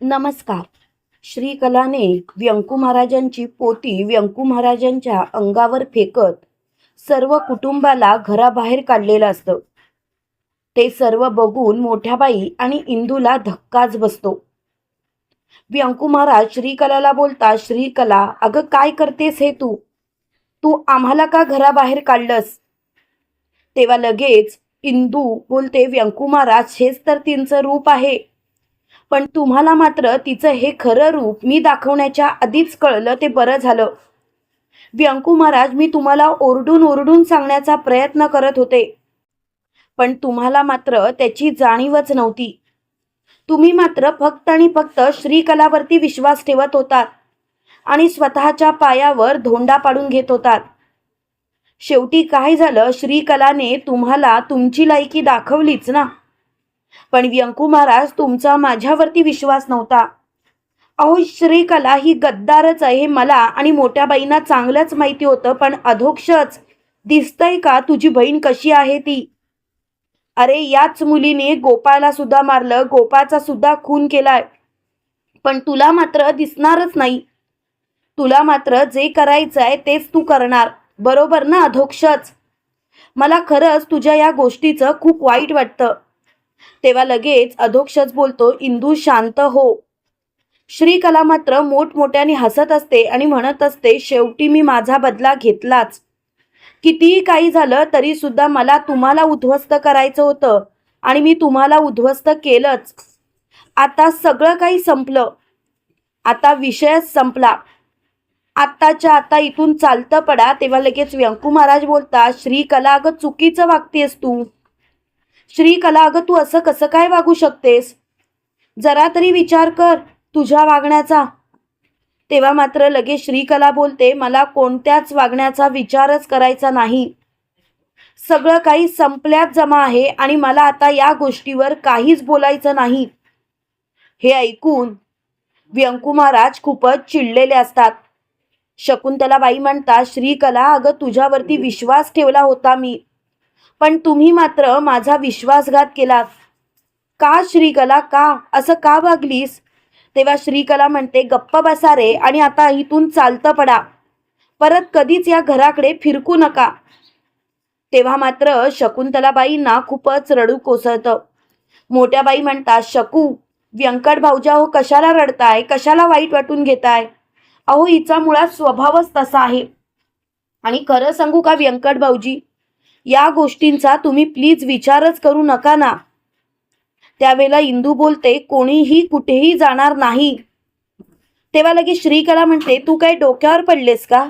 नमस्कार. श्री कलाने व्यंकू महाराजांची पोती व्यंकू महाराजांच्या अंगावर फेकत सर्व कुटुंबाला घराबाहेर काढलेलं असतं. ते सर्व बघून मोठ्या बाई आणि इंदूला धक्काच बसतो. व्यंकू महाराज श्रीकलाला बोलता श्रीकला अगं काय करतेस हे तू? तू आम्हाला का घराबाहेर काढलंस? तेव्हा लगेच इंदू बोलते व्यंकू महाराज हेच तर तिचं रूप आहे. पण तुम्हाला मात्र तिचं हे खरं रूप मी दाखवण्याच्या आधीच कळलं ते बरं झालं. व्यंकू महाराज मी तुम्हाला ओरडून ओरडून सांगण्याचा प्रयत्न करत होते. पण तुम्हाला मात्र त्याची जाणीवच नव्हती. तुम्ही मात्र फक्त आणि फक्त श्रीकलावरती विश्वास ठेवत होतात आणि स्वतःच्या पायावर धोंडा पाडून घेत होतात. शेवटी काय झालं? श्रीकलाने तुम्हाला तुमची लायकी दाखवलीच ना. पण व्यंकू महाराज तुमचा माझ्यावरती विश्वास नव्हता. अहो श्रीकला ही गद्दारच आहे मला आणि मोठ्या बाईंना चांगलंच माहिती होतं पण अधोक्षच. दिसतंय का तुझी बहीण कशी आहे ती? अरे याच मुलीने गोपाळला सुद्धा मारलं गोपाचा सुद्धा खून केलाय. पण तुला मात्र दिसणारच नाही. तुला मात्र जे करायचं आहे तेच तू करणार बरोबर ना अधोक्षच? मला खरंच तुझ्या या गोष्टीचं खूप वाईट वाटतं. तेव्हा लगेच अधोक्षच बोलतो इंदू शांत हो. श्रीकला मात्र मोठमोठ्याने हसत असते आणि म्हणत असते शेवटी मी माझा बदला घेतलाच. कितीही काही झालं तरी सुद्धा मला तुम्हाला उद्ध्वस्त करायचं होतं आणि मी तुम्हाला उद्ध्वस्त केलंच. आता सगळं काही संपलं. आता विषयच संपला. आत्ताच्या आता इथून चालतं पडा. तेव्हा लगेच व्यंकू महाराज बोलता श्रीकला अगं चुकीचं वागतेस तू. श्रीकला अगं तू असं कसं काय वागू शकतेस? जरा तरी विचार कर तुझ्या वागण्याचा. तेव्हा मात्र लगेच श्रीकला बोलते मला कोणत्याच वागण्याचा विचारच करायचा नाही. सगळं काही संपल्यात जमा आहे आणि मला आता या गोष्टीवर काहीच बोलायचं नाही. हे ऐकून व्यंकू महाराज खूपच चिडलेले असतात. शकुंतला बाई म्हणता श्रीकला अगं तुझ्यावरती विश्वास ठेवला होता मी. पण तुम्ही मात्र माझा विश्वासघात केलात. का श्रीकला? का? असं का वागलीस? तेव्हा श्रीकला म्हणते गप्प बसा रे आणि आता इथून चालतं पडा. परत कधीच या घराकडे फिरकू नका. तेव्हा मात्र शकुंतलाबाईंना खूपच रडू कोसळतं. मोठ्या बाई म्हणतात शकू व्यंकट भाऊजा हो कशाला रडताय? कशाला वाईट वाटून घेताय? अहो हिचा मुळात स्वभावच तसा आहे. आणि खरं सांगू का व्यंकट भाऊजी? या गोष्टींचा तुम्ही प्लीज विचारच करू नका ना. त्यावेळेला इंदू बोलते कोणीही कुठेही जाणार नाही. तेव्हा लगेच श्रीकला म्हणते तू काय डोक्यावर पडलेस का?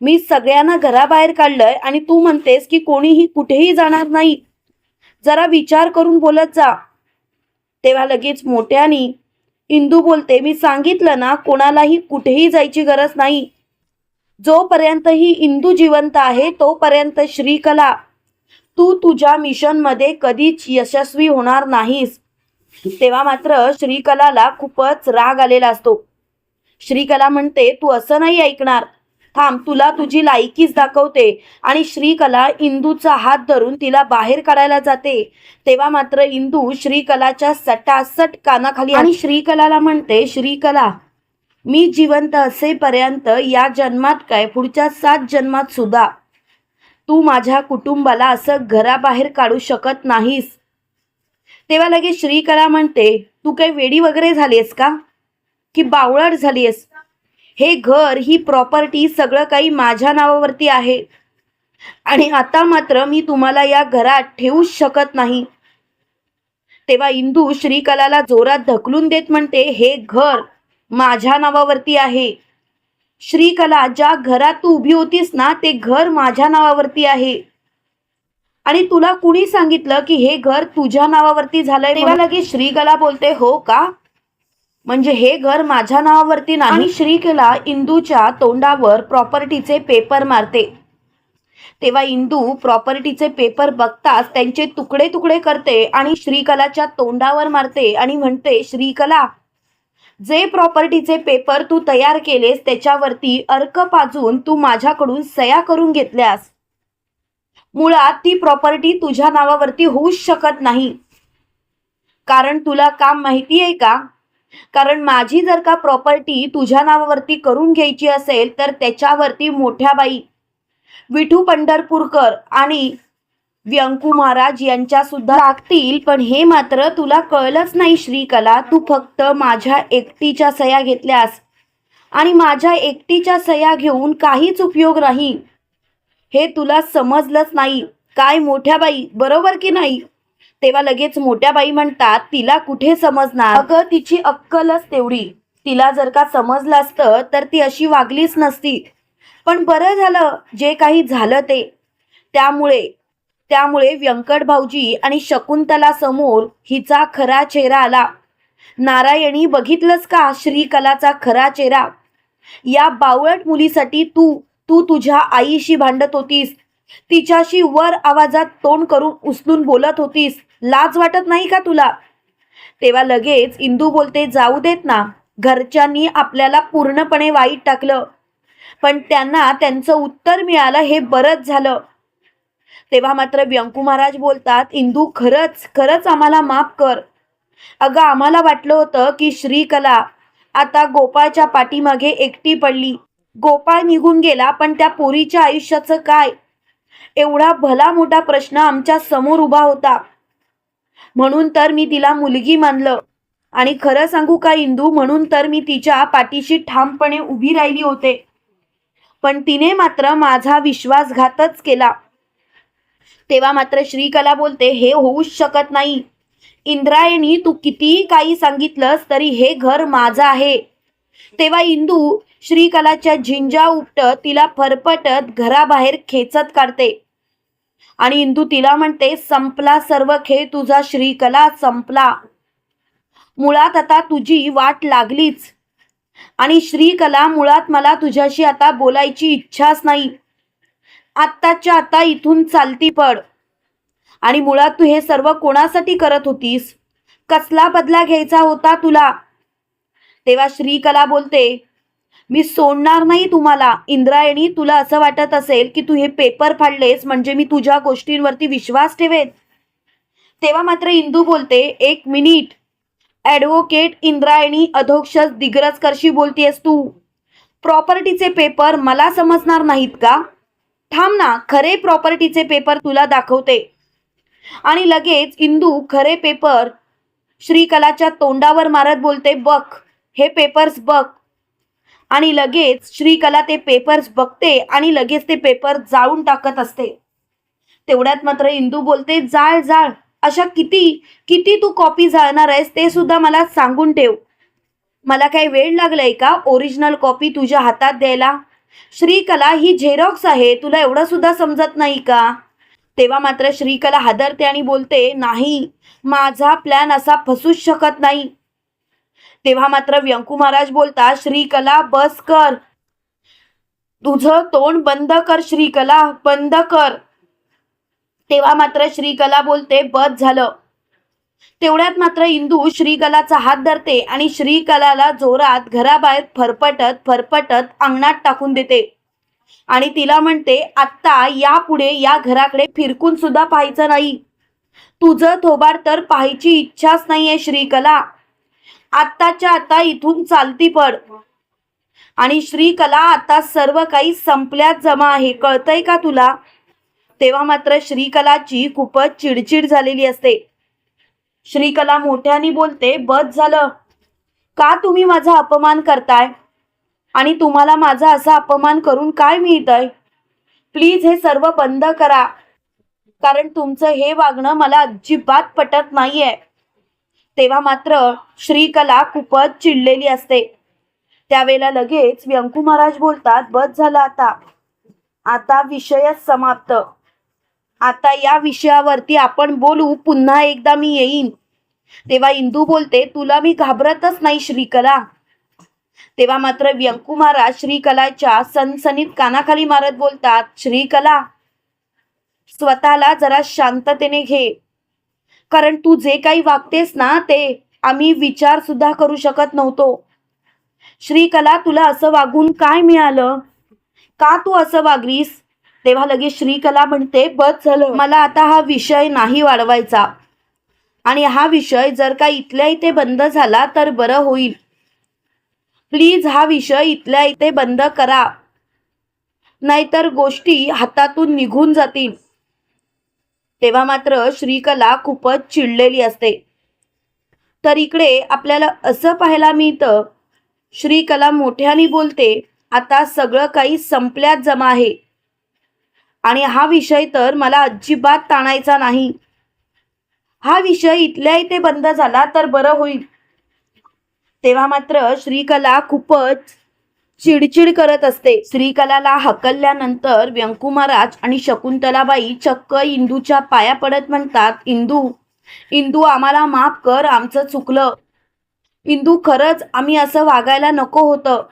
मी सगळ्यांना घराबाहेर काढलंय आणि तू म्हणतेस की कोणीही कुठेही जाणार नाही. जरा विचार करून बोलत जा. तेव्हा लगेच मोठ्यानी इंदू बोलते मी सांगितलं ना कोणालाही कुठेही जायची गरज नाही. जोपर्यंत ही इंदू जिवंत आहे तोपर्यंत श्रीकला तू तुझ्या मिशनमध्ये कधीच यशस्वी होणार नाहीस. तेव्हा मात्र श्रीकलाला खूपच राग आलेला असतो. श्रीकला म्हणते तू असं नाही ऐकणार. थांब तुला तुझी लायकीच दाखवते आणि श्रीकला इंदूचा हात धरून तिला बाहेर काढायला जाते. तेव्हा मात्र इंदू श्रीकलाच्या सटासट कानाखाली आणि श्रीकलाला म्हणते श्रीकला मी जिवंत असेपर्यंत या जन्मात काय? पुढच्या सात जन्मात सुद्धा. तू माझ्या कुटुंबाला असं घराबाहेर काढू शकत नाहीस. तेव्हा लगेच श्रीकला म्हणते तू काही वेडी वगैरे झालीस का? की बावळट झालीस हे घर ही प्रॉपर्टी सगळं काही माझ्या नावावरती आहे. आणि आता मात्र मी तुम्हाला या घरात ठेवूच शकत नाही. तेव्हा इंदू श्रीकलाला जोरात ढकलून देत म्हणते हे घर माझ्या नावावरती आहे. श्रीकला ज्या घरात तू उभी होतीस ना ते घर माझ्या नावावरती आहे. आणि तुला कुणी सांगितलं की हे घर तुझ्या नावावरती झालंय तेव्हा लगेच श्रीकला बोलते हो का? म्हणजे हे घर माझ्या नावावरती नाही श्रीकला इंदूच्या तोंडावर प्रॉपर्टीचे पेपर मारते. तेव्हा इंदू प्रॉपर्टीचे पेपर बघताच त्यांचे तुकडे तुकडे करते आणि श्रीकलाच्या तोंडावर मारते आणि म्हणते श्रीकला जे प्रॉपर्टीचे पेपर तू तयार केलेस त्याच्यावरती अर्क पाजून तू माझ्याकडून सया करून घेतल्यास मुळात ती प्रॉपर्टी तुझ्या नावावरती होऊच शकत नाही. कारण तुला काम माहिती आहे का? कारण माझी जर का प्रॉपर्टी तुझ्या नावावरती करून घ्यायची असेल तर त्याच्यावरती मोठ्या बाई विठू पंढरपूरकर आणि व्यंकू महाराज यांच्या सुद्धा लागतील पण हे मात्र तुला कळलंच नाही श्रीकला. तू फक्त माझ्या एकटीच्या सह्या घेतल्यास. आणि माझ्या एकटीच्या सह्या घेऊन काहीच उपयोग नाही. हे तुला समजलंच नाही. काय मोठ्या बाई बरोबर की नाही? तेव्हा लगेच मोठ्या बाई म्हणतात तिला कुठे समजणार? अगं तिची अक्कलच तेवढी. तिला जर का समजलं असतं तर ती अशी वागलीच नसती. पण बरं झालं जे काही झालं ते. त्यामुळे त्यामुळे व्यंकट भाऊजी आणि शकुंतला समोर हिचा खरा चेहरा आला. नारायणी बघितलंस का श्रीकलाचा खरा चेहरा? या बावळट मुलीसाठी तू तू तुझ्या आईशी भांडत होतीस. तिच्याशी वर आवाजात तोंड करून उचलून बोलत होतीस. लाज वाटत नाही का तुला? तेव्हा लगेच इंदू बोलते जाऊ देत ना. घरच्यांनी आपल्याला पूर्णपणे वाईट टाकलं. पण त्यांना त्यांचं उत्तर मिळालं हे बरंच झालं. तेव्हा मात्र व्यंकू महाराज बोलतात इंदू खरंच खरंच आम्हाला माफ कर. अगं आम्हाला वाटलं होतं की श्रीकला आता गोपाळच्या पाठीमागे एकटी पडली. गोपाळ निघून गेला पण त्या पोरीच्या आयुष्याचं काय? एवढा भला मोठा प्रश्न आमच्यासमोर उभा होता. म्हणून तर मी तिला मुलगी मानलं. आणि खरं सांगू का इंदू? म्हणून तर मी तिच्या पाठीशी ठामपणे उभी राहिली होते. पण तिने मात्र माझा विश्वासघातच केला. तेव्हा मात्र श्रीकला बोलते हे होऊच शकत नाही. इंद्रायणी तू कितीही काही सांगितलंस तरी हे घर माझं आहे. तेव्हा इंदू श्रीकलाच्या झिंजा उपटत तिला फरफटत घराबाहेर खेचत काढते. आणि इंदू तिला म्हणते संपला सर्व खेळ तुझा श्रीकला संपला. मुळात आता तुझी वाट लागलीच. आणि श्रीकला मुळात मला तुझ्याशी आता बोलायची इच्छाच नाही. आत्ताच्या आता इथून चालती पड. आणि मुळात तू हे सर्व कोणासाठी करत होतीस? कसला बदला घ्यायचा होता तुला? तेव्हा श्रीकला बोलते मी सोडणार नाही तुम्हाला. इंद्रायणी तुला असं वाटत असेल की तू हे पेपर फाडलेस म्हणजे मी तुझ्या गोष्टींवरती विश्वास ठेवेन? तेव्हा मात्र इंदू बोलते एक मिनिट. ॲडव्होकेट इंद्रायणी अधोक्षज दिग्रजकरशी बोलतेस तू. प्रॉपर्टीचे पेपर मला समजणार नाहीत का? थांब ना खरे प्रॉपर्टीचे पेपर तुला दाखवते. आणि लगेच इंदू खरे पेपर श्रीकलाच्या तोंडावर मारत बोलते बघ हे पेपर्स बघ. आणि लगेच श्रीकला ते पेपर्स बघते आणि लगेच ते पेपर जाळून टाकत असते. तेवढ्यात मात्र इंदू बोलते जाळ जाळ अशा किती किती तू कॉपी जाळणार आहेस ते सुद्धा मला सांगून ठेव. मला काही वेळ लागलाय का ओरिजिनल कॉपी तुझ्या हातात द्यायला? श्रीकला ही झेरॉक्स आहे तुला एवढं सुद्धा समजत नाही का? तेव्हा मात्र श्रीकला हादरते आणि बोलते नाही माझा प्लॅन असा फसूच शकत नाही. तेव्हा मात्र व्यंकू महाराज बोलता श्रीकला बस कर. तुझं तोंड बंद कर श्रीकला बंद कर. तेव्हा मात्र श्रीकला बोलते बस झालं. तेवढ्यात मात्र इंदू श्रीकलाचा हात धरते आणि श्रीकलाला जोरात घराबाहेर फरफटत फरफटत अंगणात टाकून देते. आणि तिला म्हणते आत्ता यापुढे या घराकडे फिरकून सुद्धा पाहायचं नाही. तुझं थोबाड तर पाहायची इच्छाच नाहीये श्रीकला. आत्ताच्या आता इथून चालती पड. आणि श्रीकला आता सर्व काही संपल्यात जमा आहे कळतंय का तुला? तेव्हा मात्र श्रीकलाची खूपच चिडचिड झालेली असते. श्रीकला मोठ्याने बोलते बस झालं. का तुम्ही माझा अपमान करताय? आणि तुम्हाला माझा असा अपमान करून काय मिळतंय? प्लीज हे सर्व बंद करा. कारण तुमचं हे वागणं मला अजिबात पटत नाहीये. तेव्हा मात्र श्रीकला खूपच चिडलेली असते. त्यावेळेला लगेच व्यंकू महाराज बोलतात बस झालं आता. आता विषयच समाप्त. आता या विषयावरती आपण बोलू पुन्हा एकदा मी येईन. तेव्हा इंदू बोलते तुला मी घाबरतच नाही श्रीकला. तेव्हा मात्र व्यंकू महाराज श्रीकलाच्या सनसनीत कानाखाली मारत बोलतात श्रीकला स्वतःला जरा शांततेने घे. कारण तू जे काही वागतेस ना ते आम्ही विचार सुद्धा करू शकत नव्हतो. श्रीकला तुला असं वागून काय मिळालं? का तू असं वागलीस? तेव्हा लगेच श्रीकला म्हणते बस झालं. मला आता हा विषय नाही वाढवायचा. आणि हा विषय जर का इथल्या इथे बंद झाला तर बरं होईल. प्लीज हा विषय इथल्या इथे बंद करा. नाहीतर गोष्टी हातातून निघून जातील. तेव्हा मात्र श्रीकला खूपच चिडलेली असते. तर इकडे आपल्याला असं पाहायला मिळतं श्रीकला मोठ्याने बोलते आता सगळं काही संपल्यात जमा आहे. आणि हा विषय तर मला अजिबात ताणायचा नाही. हा विषय इथल्या इथे बंद झाला तर बरं होईल. तेव्हा मात्र श्रीकला खूपच चिडचिड करत असते. श्रीकलाला हकलल्यानंतर व्यंकू महाराज आणि शकुंतलाबाई चक्क इंदूच्या पाया पडत म्हणतात इंदू इंदू आम्हाला माफ कर आमचं चुकलं. इंदू खरंच आम्ही असं वागायला नको होतं.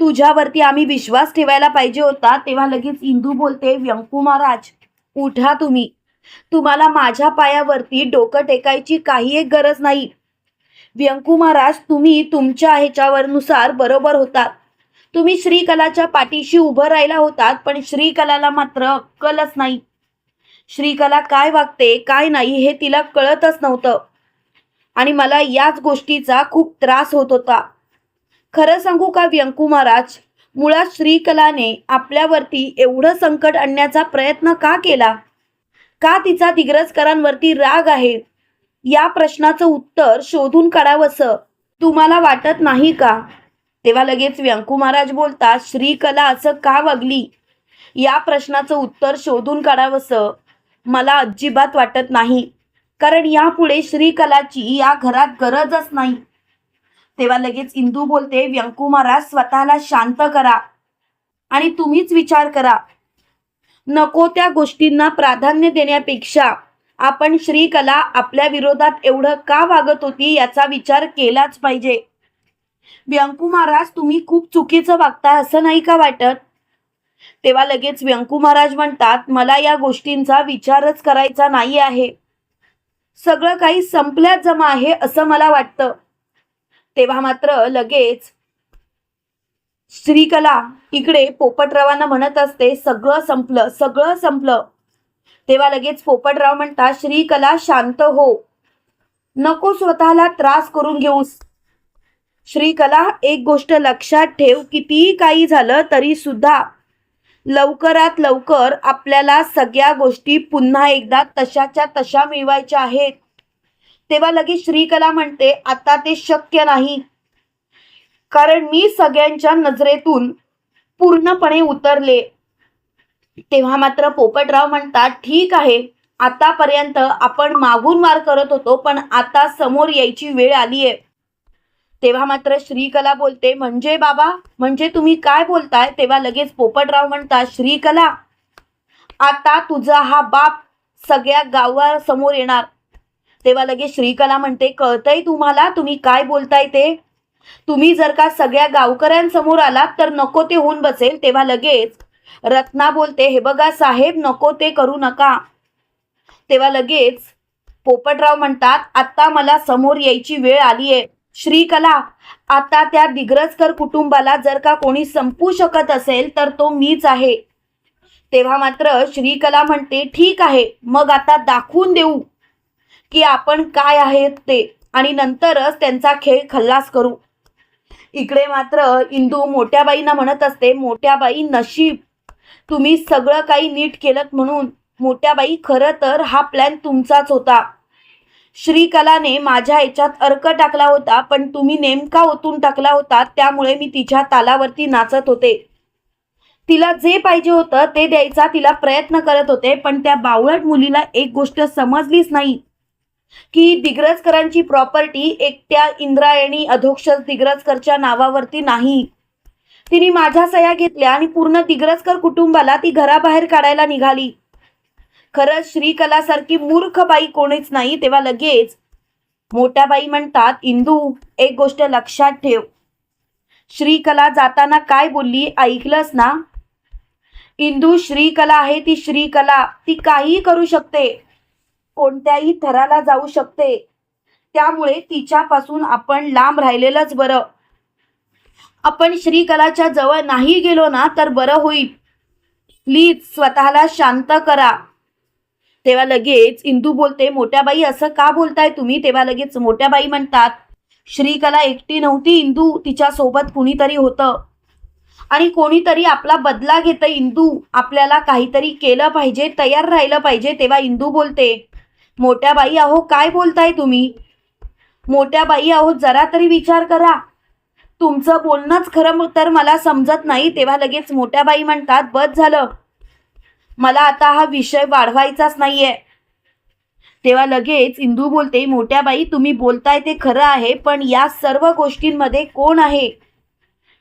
तुझ्यावरती आम्ही विश्वास ठेवायला पाहिजे होता तेव्हा लगेच इंदू बोलते व्यंकू महाराज उठा तुम्ही. तुम्हाला माझ्या पायावरती डोकं टेकायची काही एक गरज नाही. व्यंकू महाराज तुम्ही तुमच्या ह्याच्यावरनुसार बरोबर होतात. तुम्ही श्रीकलाच्या पाठीशी उभं राहिला होतात पण श्रीकलाला मात्र अक्कलच नाही. श्रीकला काय वागते काय नाही हे तिला कळतच नव्हतं. आणि मला याच गोष्टीचा खूप त्रास होत होता. खरं सांगू का व्यंकू महाराज? मुळात श्रीकलाने आपल्यावरती एवढं संकट आणण्याचा प्रयत्न का केला? का तिचा दिग्रजकरांवरती राग आहे? या प्रश्नाचं उत्तर शोधून काढावंसं तुम्हाला वाटत नाही का? तेव्हा लगेच व्यंकू महाराज बोलतात श्रीकला असं का वागली? या प्रश्नाचं उत्तर शोधून काढावंसं मला अजिबात वाटत नाही. कारण यापुढे श्रीकलाची या घरात गरजच नाही. तेव्हा लगेच इंदू बोलते व्यंकू महाराज स्वतःला शांत करा आणि तुम्हीच विचार करा. नको त्या गोष्टींना प्राधान्य देण्यापेक्षा आपण श्रीकला आपल्या विरोधात एवढं का वागत होती याचा विचार केलाच पाहिजे. व्यंकू महाराज तुम्ही खूप चुकीचं वागताय असं नाही का वाटत? तेव्हा लगेच व्यंकू महाराज म्हणतात मला या गोष्टींचा विचारच करायचा नाही आहे. सगळं काही संपल्यात जमा आहे असं मला वाटतं. तेव्हा मात्र लगेच श्रीकला इकडे पोपटरावांना म्हणत असते सगळं संपलं सगळं संपलं. तेव्हा लगेच पोपटराव म्हणतात श्रीकला शांत हो. नको स्वतःला त्रास करून घेऊस. श्रीकला एक गोष्ट लक्षात ठेव कितीही काही झालं तरी सुद्धा लवकरात लवकर आपल्याला सगळ्या गोष्टी पुन्हा एकदा तशाच्या तशा मिळवायच्या आहेत. तेव्हा लगेच श्रीकला म्हणते आता ते शक्य नाही. कारण मी सगळ्यांच्या नजरेतून पूर्णपणे उतरले. तेव्हा मात्र पोपटराव म्हणतात ठीक आहे आतापर्यंत आपण मागून मार करत होतो पण आता समोर यायची वेळ आली आहे तेव्हा मात्र श्रीकला बोलते म्हणजे बाबा म्हणजे तुम्ही काय बोलताय? तेव्हा लगेच पोपटराव म्हणतात श्रीकला आता तुझा हा बाप सगळ्या गावासमोर येणार. तेव्हा लगेच श्रीकला म्हणते कळतंय तुम्हाला? तुम्ही काय बोलताय ते? तुम्ही जर का सगळ्या गावकऱ्यांसमोर आलात तर नको ते होऊन बसेल. तेव्हा लगेच रत्ना बोलते हे बघा साहेब नको ते करू नका. तेव्हा लगेच पोपटराव म्हणतात आता मला समोर यायची वेळ आली आहे श्रीकला आता त्या दिग्रजकर कुटुंबाला जर का कोणी संपू शकत असेल तर तो मीच आहे. तेव्हा मात्र श्रीकला म्हणते ठीक आहे मग आता दाखवून देऊ. की आपण काय आहेत ते. आणि नंतरच त्यांचा खेळ खल्लास करू. इकडे मात्र इंदू मोठ्या बाईंना म्हणत असते मोठ्या बाई नशीब. तुम्ही सगळं काही नीट केलं म्हणून. मोठ्या बाई खरं तर हा प्लॅन तुमचाच होता. श्रीकलाने माझ्या याच्यात अर्क टाकला होता पण तुम्ही नेमका ओतून टाकला होता त्यामुळे मी तिच्या तालावरती नाचत होते. तिला जे पाहिजे होतं ते द्यायचा तिला प्रयत्न करत होते पण त्या बावळट मुलीला एक गोष्ट समजलीच नाही. की दिग्रजकरांची प्रॉपर्टी एकट्या इंद्रायणी अधोक्षर दिग्रजकरच्या नावावरती नाही. तिने माझ्या सह्या घेतल्या आणि पूर्ण दिग्रजकर कुटुंबाला ती घराबाहेर काढायला निघाली. खरंच श्रीकलासारखी मूर्ख बाई कोणीच नाही तेव्हा लगेच मोठ्या बाई म्हणतात इंदू एक गोष्ट लक्षात ठेव. श्रीकला जाताना काय बोलली ऐकलंस ना? इंदू श्रीकला आहे ती श्रीकला. ती काहीही करू शकते. कोणत्याही थराला जाऊ शकते. त्यामुळे तिच्यापासून आपण लांब राहिलेलंच बरं. आपण श्रीकलाच्या जवळ नाही गेलो ना तर बरं होईल. प्लीज स्वतःला शांत करा. तेव्हा लगेच इंदू बोलते मोठ्याबाई असं का बोलताय तुम्ही? तेव्हा लगेच मोठ्याबाई म्हणतात श्रीकला एकटी नव्हती इंदू तिच्या सोबत कुणीतरी होतं. आणि कोणीतरी आपला बदला घेतं इंदू. आपल्याला काहीतरी केलं पाहिजे तयार राहिलं पाहिजे तेव्हा इंदू बोलते मोठ्या बाई आहो काय बोलताय तुम्ही? मोठ्या बाई आहो जरा तरी विचार करा. तुमचं बोलणंच खरं तर मला समजत नाही तेव्हा लगेच मोठ्या बाई म्हणतात बस झालं. मला आता हा विषय वाढवायचाच नाहीये. तेव्हा लगेच इंदू बोलते मोठ्या बाई तुम्ही बोलताय ते खरं आहे पण या सर्व गोष्टींमध्ये कोण आहे?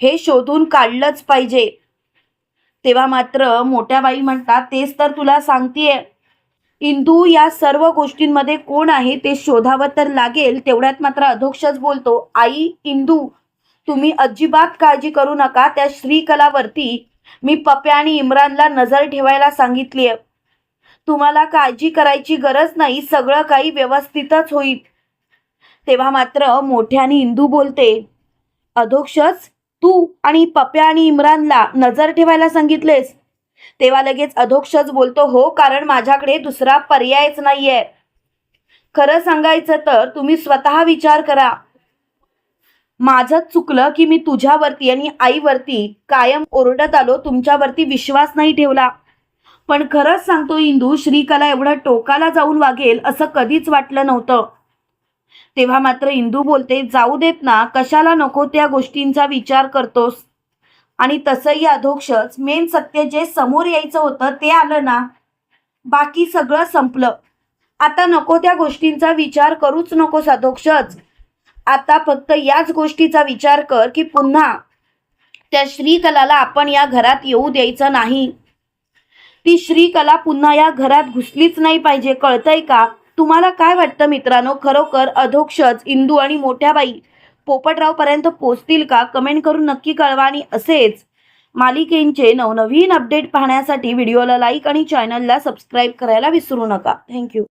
हे शोधून काढलंच पाहिजे. तेव्हा मात्र मोठ्या बाई म्हणतात तेच तर तुला सांगतेय. इंदू या सर्व गोष्टींमध्ये कोण आहे ते शोधावं तर लागेल. तेवढ्यात मात्र अधोक्षच बोलतो आई इंदू तुम्ही अजिबात काळजी करू नका. त्या श्रीकलावरती मी पप्या आणि इम्रानला नजर ठेवायला सांगितली आहे तुम्हाला काळजी करायची गरज नाही. सगळं काही व्यवस्थितच होईल. तेव्हा मात्र मोठ्याने इंदू बोलते अधोक्षच तू आणि पप्या आणि इम्रानला नजर ठेवायला सांगितलेस. तेव्हा लगेच अधोक्षच बोलतो हो कारण माझ्याकडे दुसरा पर्यायच नाहीये. खरं सांगायचं तर तुम्ही स्वतः विचार करा. माझं चुकलं की मी तुझ्यावरती आणि आईवरती कायम ओरडत आलो तुमच्यावरती विश्वास नाही ठेवला. पण खरंच सांगतो इंदू श्रीकला एवढं टोकाला जाऊन वागेल असं कधीच वाटलं नव्हतं. तेव्हा मात्र इंदू बोलते जाऊ देत ना कशाला नको त्या गोष्टींचा विचार करतोस? आणि तसंही अधोक्षच मेन सत्य जे समोर यायचं होतं ते आलं ना बाकी सगळं संपलं. आता नको त्या गोष्टींचा विचार करूच नकोस अधोक्षच. आता फक्त याच गोष्टीचा विचार कर की पुन्हा त्या श्रीकलाला आपण या घरात येऊ द्यायचं नाही. ती श्रीकला पुन्हा या घरात घुसलीच नाही पाहिजे कळतंय का? तुम्हाला काय वाटतं मित्रांनो? खरोखर अधोक्षच इंदू आणि मोठ्या बाई पोपटरावपर्यंत पोचतील का? कमेंट करून नक्की कळवा. आणि असेच मालिकेंचे नवनवीन अपडेट पाहण्यासाठी व्हिडिओला लाईक आणि चॅनलला सबस्क्राईब करायला विसरू नका. थँक्यू.